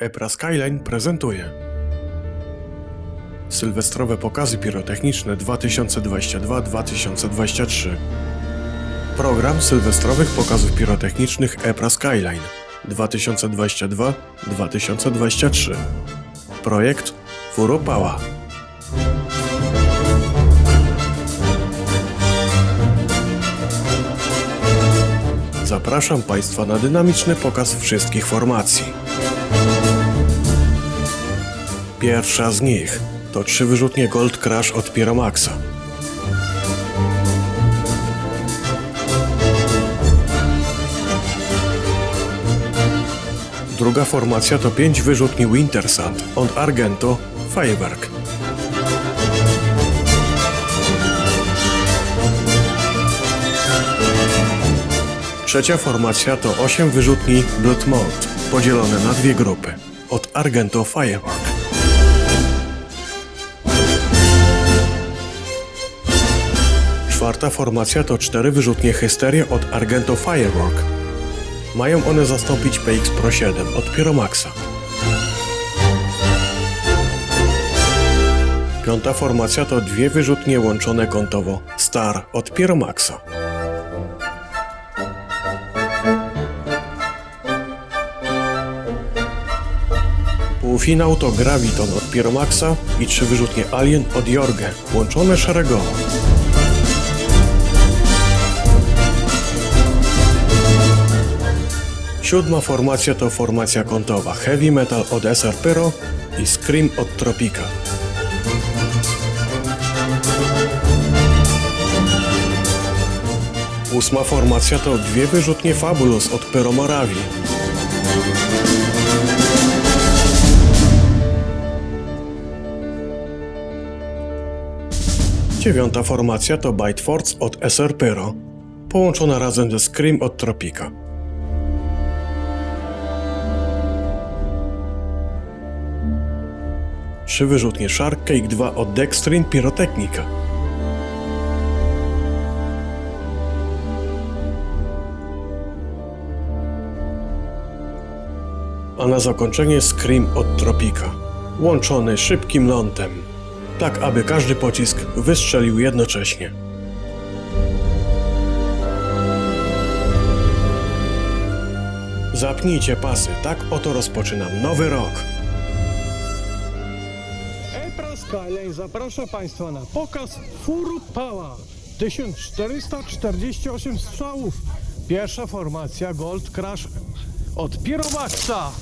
Epra Skyline prezentuje Sylwestrowe pokazy pirotechniczne 2022-2023 Program sylwestrowych pokazów pirotechnicznych Epra Skyline 2022-2023 Projekt Furopała Zapraszam Państwa na dynamiczny pokaz wszystkich formacji. Pierwsza z nich to trzy wyrzutnie Gold Crash od Pyromaxa. Druga formacja to pięć wyrzutni Winter Sand od Argento Firework. Trzecia formacja to 8 wyrzutni Blood Mold, podzielone na dwie grupy, od Argento Firework. Czwarta formacja to 4 wyrzutnie Hysteria od Argento Firework. Mają one zastąpić PX Pro 7 od Pyromaxa. Piąta formacja to dwie wyrzutnie łączone kątowo Star od Pyromaxa. Półfinał to Graviton od Pyromaxa i trzy wyrzutnie Alien od Jorge, łączone szeregowo. Siódma formacja to formacja kątowa Heavy Metal od SR Pyro i Scream od Tropika. Ósma formacja to dwie wyrzutnie Fabulous od Pyro Morawi. Dziewiąta formacja to Bite Force od SR Pyro, połączona razem ze Scream od Tropika. 3 wyrzutnie Shark Cake 2 od Dextrin Pirotechnika. A na zakończenie Scream od Tropika, łączony szybkim lądem, tak aby każdy pocisk wystrzelił jednocześnie. Zapnijcie pasy, tak oto rozpoczynam nowy rok. Epra Skyline zaprasza Państwa na pokaz Fur Pała. 1448 strzałów. Pierwsza formacja Gold Crash od Pyromaxa.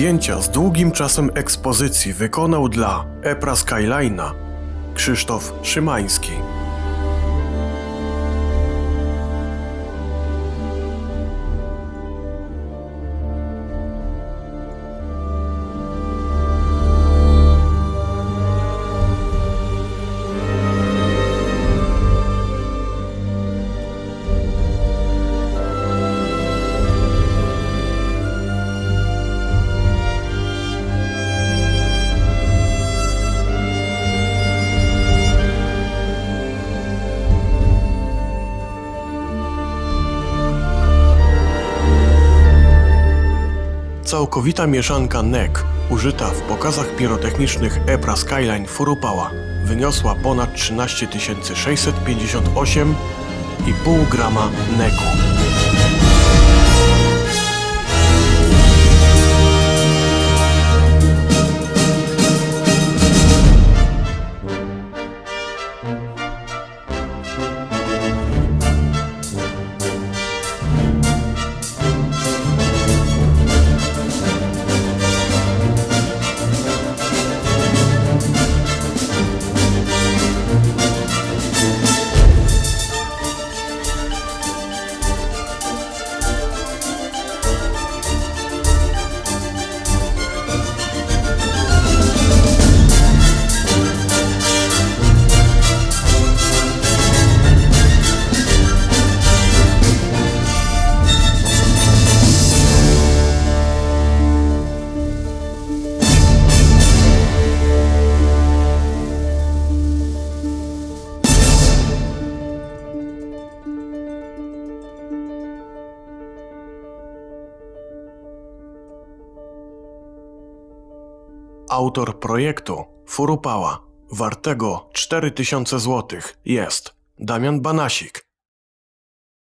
Zdjęcia z długim czasem ekspozycji wykonał dla Epra Skyline'a Krzysztof Szymański. Całkowita mieszanka NEC użyta w pokazach pirotechnicznych Epra Skyline Furupała wyniosła ponad 13 658,5 grama NECu. Autor projektu Furupała, wartego 4000 zł, jest Damian Banasik,